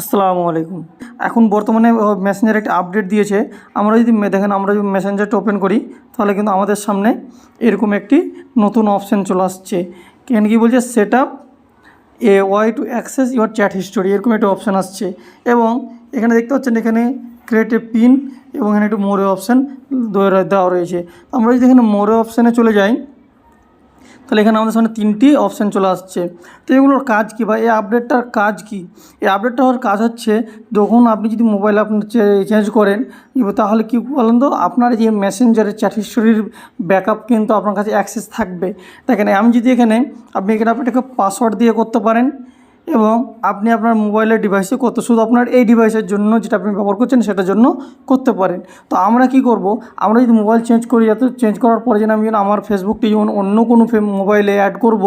আসসালামু আলাইকুম। এখন বর্তমানে মেসেঞ্জার একটা আপডেট দিয়েছে। আমরা যদি দেখেন, আমরা যদি মেসেঞ্জারটা ওপেন করি, তাহলে কিন্তু আমাদের সামনে এরকম একটি নতুন অপশান চলে আসছে। কেন কি বলছে? Set up A Y to access your chat history এরকম একটা অপশান আসছে। এবং এখানে দেখতে পাচ্ছেন, এখানে ক্রিয়েট এ পিন এবং এখানে একটু মোরে অপশান দেওয়া রয়েছে। আমরা যদি এখানে মোরে অপশানে চলে যাই তাহলে এখানে আমাদের সামনে তিনটি অপশান চলে আসছে। তো এগুলোর কাজ কী বা এই আপডেটটার কাজ কি? এই আপডেটটা হওয়ার কাজ হচ্ছে, যখন আপনি যদি মোবাইল আপনার চেঞ্জ করেন তাহলে কী বলেন তো, আপনার যে মেসেঞ্জারের চ্যাট হিস্টোরির ব্যাকআপ কিন্তু আপনার কাছে অ্যাক্সেস থাকবে। দেখেন, আমি যদি এখানে, আপনি এখানে আপনি পাসওয়ার্ড দিয়ে করতে পারেন এবং আপনি আপনার মোবাইলের ডিভাইসে কত শুধু আপনার এই ডিভাইসের জন্য যেটা আপনি ব্যবহার করছেন সেটার জন্য করতে পারেন। তো আমরা কি করব? আমরা যদি মোবাইল চেঞ্জ করি যাতে চেঞ্জ করার পরে যেন আমি আমার ফেসবুকটি যেমন অন্য কোনো মোবাইলে অ্যাড করব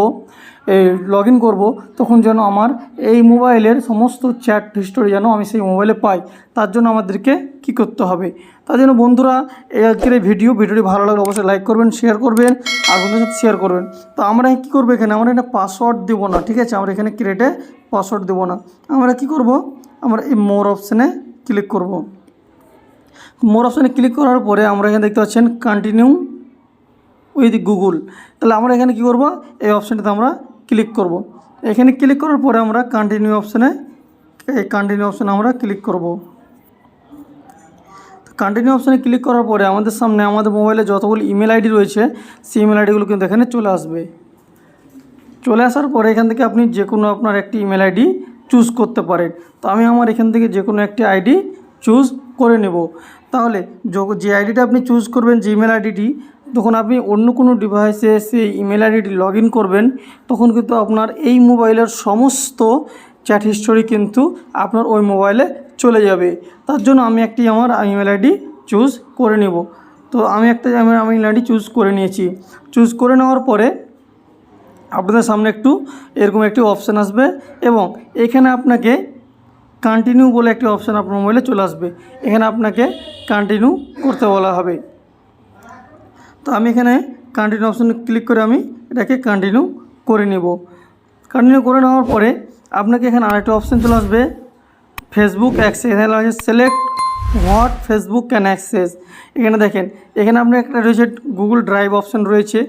লগ ইন করব, তখন যেন আমার এই মোবাইলের সমস্ত চ্যাট হিস্টোরি যেন আমি সেই মোবাইলে পাই। তার জন্য আমাদেরকে কি করতে হবে? তার জন্য বন্ধুরা এই আজকের ভিডিও ভিডিওটি ভালো লাগলে অবশ্যই লাইক করবেন শেয়ার করবেন, আর বন্ধুদের সাথে শেয়ার করবেন। তো আমরা কি করব এখানে? আমরা এটা পাসওয়ার্ড দেবো না, ঠিক আছে? আমরা এখানে ক্রিয়েটে পাসওয়ার্ড দেবো না। আমরা কি করব? আমরা এই মোর অপশানে ক্লিক করব। মোর অপশানে ক্লিক করার পরে আমরা এখানে দেখতে পাচ্ছেন কন্টিনিউ উইথ গুগল তাহলে আমরা এখানে কী করব? এই অপশানটাতে আমরা ক্লিক করব। এখানে ক্লিক করার পরে আমরা কন্টিনিউ অপশানে এই কন্টিনিউ অপশানে আমরা ক্লিক করব। কন্টিনিউ অপশানে ক্লিক করার পরে আমাদের সামনে আমাদের মোবাইলে যতগুলো ইমেল আইডি রয়েছে, সেই ইমেল আইডিগুলো কিন্তু এখানে চলে আসবে। চলে আসার পরে এখান থেকে আপনি যে কোনো আপনার একটি ইমেল আইডি চুজ করতে পারেন। তো আমি আমার এখান থেকে যে কোনো একটি আইডি চুজ করে নেব। তাহলে যে আইডিটা আপনি চুজ করবেন, যে ইমেল আইডিটি তখন আপনি অন্য কোনো ডিভাইসে সেই ইমেল আইডিটি লগ করবেন, তখন কিন্তু আপনার এই মোবাইলের সমস্ত চ্যাট হিস্টোরি কিন্তু আপনার ওই মোবাইলে চলে যাবে। তার জন্য আমি একটি আমার ইমেল আইডি চুজ করে নেব। তো আমি একটা আমার ইমেল আইডি চুজ করে নিয়েছি। চুজ করে নেওয়ার পরে আপনাদের সামনে একটু এরকম একটি অপশান আসবে এবং এখানে আপনাকে কন্টিনিউ বলে একটি অপশান আপনার মোবাইলে চলে আসবে। এখানে আপনাকে কন্টিনিউ করতে বলা হবে। তো আমি এখানে কন্টিনিউ অপশানে ক্লিক করে আমি এটাকে কন্টিনিউ করে নেব। কন্টিনিউ করে নেওয়ার পরে আপনাকে এখানে আরেকটা অপশান চলে আসবে ফেসবুক অ্যাক্সেস এখানে আছে select what Facebook can access এখানে দেখেন, এখানে আপনার একটা রয়েছে গুগল ড্রাইভ অপশান রয়েছে।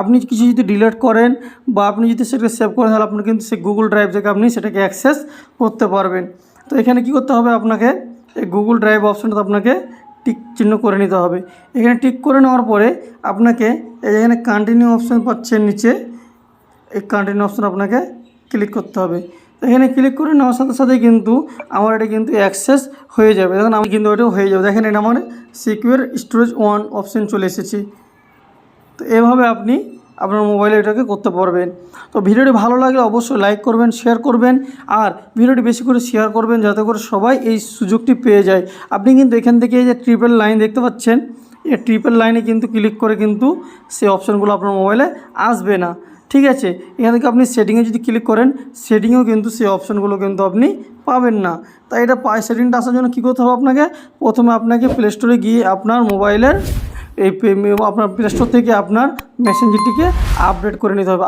আপনি কিছু যদি ডিলিট করেন বা আপনি যদি সেটাকে সেভ করেন, তাহলে আপনি কিন্তু সেই গুগল ড্রাইভ থেকে আপনি সেটাকে অ্যাক্সেস করতে পারবেন। তো এখানে কি করতে হবে আপনাকে? এই গুগল ড্রাইভ অপশানটা আপনাকে টিক চিহ্ন করে নিতে হবে। এখানে টিক করে নেওয়ার পরে আপনাকে এই এখানে কন্টিনিউ অপশান পাচ্ছেন নিচে, এই কন্টিনিউ অপশান আপনাকে ক্লিক করতে হবে। এখানে ক্লিক করে নেওয়ার সাথে সাথে কিন্তু আমার এটা কিন্তু অ্যাক্সেস হয়ে যাবে। দেখুন, আমি কিন্তু ওটা হয়ে যাবে। দেখেন, এটা আমার সিকিউর স্টোরেজ ওয়ান অপশান চলে এসেছি। তো এভাবে আপনি আপনার মোবাইলে এটাকে করতে পারবেন। তো ভিডিওটি ভালো লাগলে অবশ্যই লাইক করবেন শেয়ার করবেন, আর ভিডিওটি বেশি করে শেয়ার করবেন যাতে করে সবাই এই সুযোগটি পেয়ে যায়। আপনি কিন্তু এখান থেকে এই যে ট্রিপল লাইন দেখতে পাচ্ছেন, এই ট্রিপল লাইনে কিন্তু ক্লিক করে কিন্তু সেই অপশানগুলো আপনার মোবাইলে আসবে না। ঠিক আছে? এখান থেকে আপনি সেটিংয়ে যদি ক্লিক করেন সেটিংয়েও কিন্তু সেই অপশানগুলো কিন্তু আপনি পাবেন না। তাই এটা সেটিংটা আসার জন্য কী করতে হবে আপনাকে? প্রথমে আপনাকে প্লে স্টোরে গিয়ে আপনার মোবাইলের এই আপনার প্লে স্টোর থেকে আপনার মেসেঞ্জারটিকে আপডেট করে নিতে হবে।